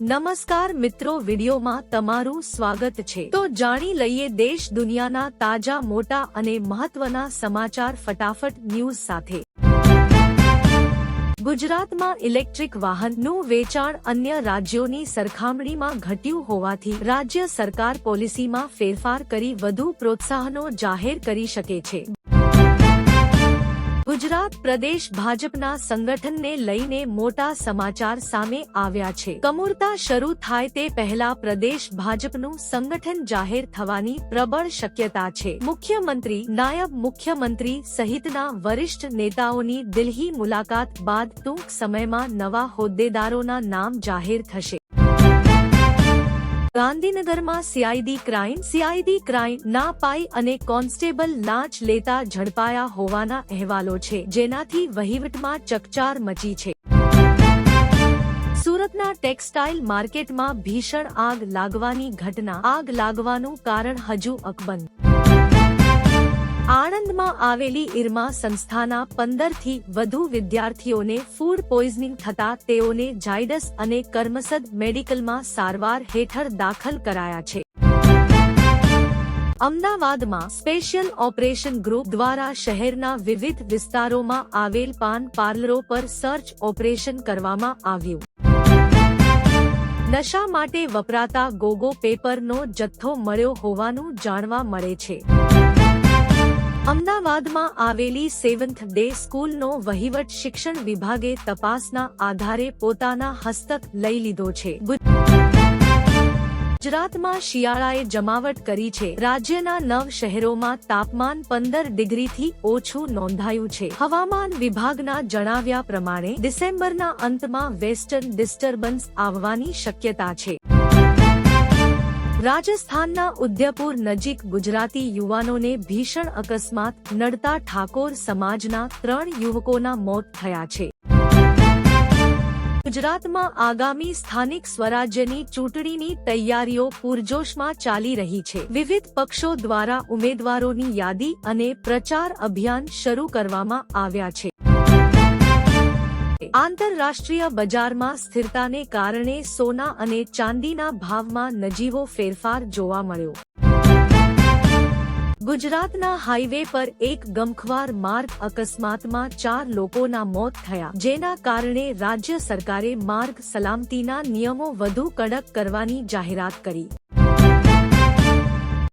નમસ્કાર મિત્રો, વિડીયોમાં તમારું સ્વાગત છે. તો જાણી લઈએ દેશ દુનિયાના તાજા, મોટા અને મહત્વના સમાચાર ફટાફટ ન્યૂઝ સાથે. ગુજરાતમાં ઇલેક્ટ્રિક વાહનનું વેચાણ અન્ય રાજ્યોની સરખામણીમાં ઘટ્યું હોવાથી રાજ્ય સરકાર પોલિસીમાં ફેરફાર કરી વધુ પ્રોત્સાહનો જાહેર કરી શકે છે. ગુજરાત પ્રદેશ ભાજપના સંગઠનને લઈને મોટા સમાચાર સામે આવ્યા છે. કમુરતા શરૂ થાય તે પહેલા પ્રદેશ ભાજપનું સંગઠન જાહેર થવાની પ્રબળ શક્યતા છે. મુખ્યમંત્રી, નાયબ મુખ્યમંત્રી સહિતના વરિષ્ઠ નેતાઓની દિલ્હી મુલાકાત બાદ ટૂંક સમયમાં નવા હોદ્દેદારોના નામ જાહેર થશે. ગાંધીનગરમાં સીઆઈડી ક્રાઇમ સીઆઈડી ક્રાઇમ ના પાઈ અને કોન્સ્ટેબલ લાંચ લેતા ઝડપાયા હોવાના અહેવાલો છે, જેનાથી વહીવટમાં ચકચાર મચી છે. સુરતના ટેક્સટાઇલ માર્કેટમાં ભીષણ આગ લાગવાની ઘટના, આગ લાગવાનું કારણ હજુ અકબંધ આણંદમાં આવેલી ઇરમા સંસ્થાના પંદરથી વધુ વિદ્યાર્થીઓને ફૂડ પોઈઝનિંગ થતા તેઓને જાયડસ અને કર્મસદ મેડિકલમાં સારવાર હેઠળ દાખલ કરાયા છે. અમદાવાદમાં સ્પેશિયલ ઓપરેશન ગ્રુપ દ્વારા શહેરના વિવિધ વિસ્તારોમાં આવેલ પાન પાર્લરો પર સર્ચ ઓપરેશન કરવામાં આવ્યું. નશા માટે વપરાતા ગોગો પેપરનો જથ્થો મળ્યો હોવાનું જાણવા મળે છે. અમદાવાદમાં આવેલી સેવન્થ ડે સ્કૂલનો વહીવટ શિક્ષણ વિભાગે તપાસના આધારે પોતાના હસ્તક લઈ લીધો છે. ગુજરાતમાં શિયાળાએ જમાવટ કરી છે. રાજ્યના નવ શહેરોમાં તાપમાન પંદર ડિગ્રીથી ઓછું નોંધાયું છે. હવામાન વિભાગના જણાવ્યા પ્રમાણે ડિસેમ્બરના અંતમાં વેસ્ટર્ન ડિસ્ટર્બન્સ આવવાની શક્યતા છે. રાજસ્થાનના ઉદયપુર નજીક ગુજરાતી યુવાનોને ભીષણ અકસ્માત, નડતા ઠાકોર સમાજના ત્રણ યુવકોના મોત થયા છે. ગુજરાતમાં આગામી સ્થાનિક સ્વરાજ્યની ચૂંટણીની તૈયારીઓ પૂરજોશમાં ચાલી રહી છે. વિવિધ પક્ષો દ્વારા ઉમેદવારોની યાદી અને પ્રચાર અભિયાન શરૂ કરવામાં આવ્યા છે. આંતરરાષ્ટ્રીય બજારમાં સ્થિરતાને કારણે સોના અને ચાંદીના ભાવમાં નજીવો ફેરફાર જોવા મળ્યો. ગુજરાતના હાઈવે પર એક ગમખ્વાર માર્ગ અકસ્માતમાં ચાર લોકોના મોત થયા, જેના કારણે રાજ્ય સરકારે માર્ગ સલામતીના નિયમો વધુ કડક કરવાની જાહેરાત કરી.